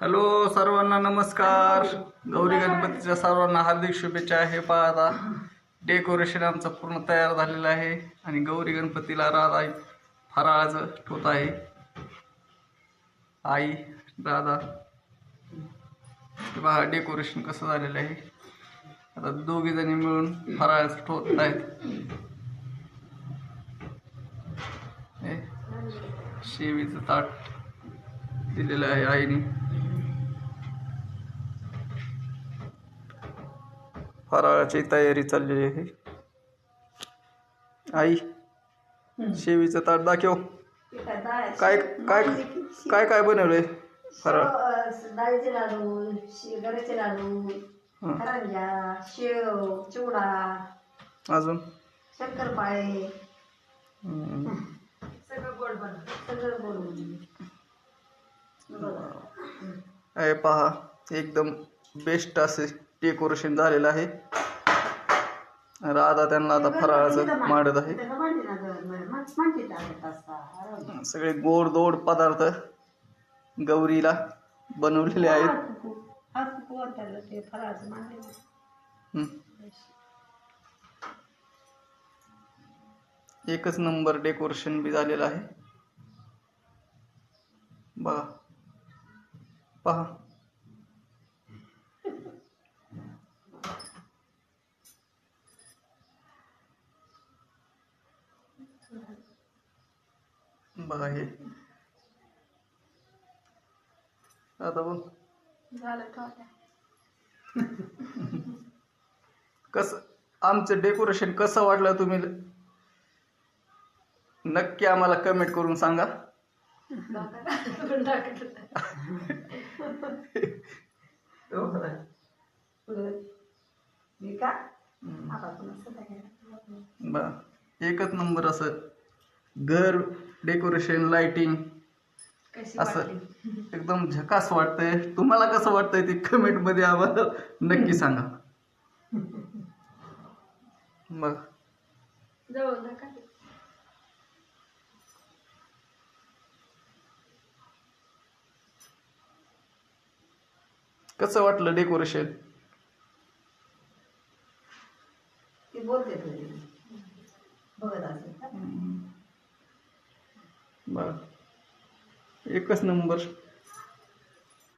Hello सर्वांना नमस्कार. गौरी गणपतीच्या सर्वांना हार्दिक शुभेच्छा. हे पहा आता डेकोरेशन आमचं पूर्ण तयार झालेलं आहे आणि गौरी गणपतीला राधा आई फराळाचं ठेवत आहे. आई राधा. पहा डेकोरेशन कसं झालेलं आहे. आता दोघी जणी मिळून फराळाचं ठेवत आहेत. हे शेवीचं ताट दिलेलं आहे आईने. फराळाची तयारी चाललेली आहे. आई शेवीचं ताट दाखव. काय काय काय काय बनवलंय फराळ? डाळीचे लाडू शिगऱ्याचे लाडू हं. करंजा शेव चिवडा. अजून? शंकरपाळे. हम्म. सगळं गोड बनव सगळं गोड बनव. हे पहा एकदम बेस्ट असे. डेकोरेशन झालेलं आहे. राधा त्यांना आता फराळाचं मांडत आहे. सगळे गोड दोड पदार्थ गौरीला बनवलेले आहेत. एकच नंबर डेकोरेशन बी झालेलं आहे. बघा. पहा. बघा हे. आता बघ. कसं आमचं डेकोरेशन कसं वाटलं तुम्ही? नक्की आम्हाला कमेंट करून सांगा. मी एकच नंबर असं. घर डेकोरेशन लाइटिंग असं? एकदम झकास वाटतंय. तुम्हाला कसं वाटतंय ते कमेंटमध्ये आम्हाला नक्की सांगा. मग? कसं वाटलं डेकोरेशन बघत असेल बर. एकच नंबर.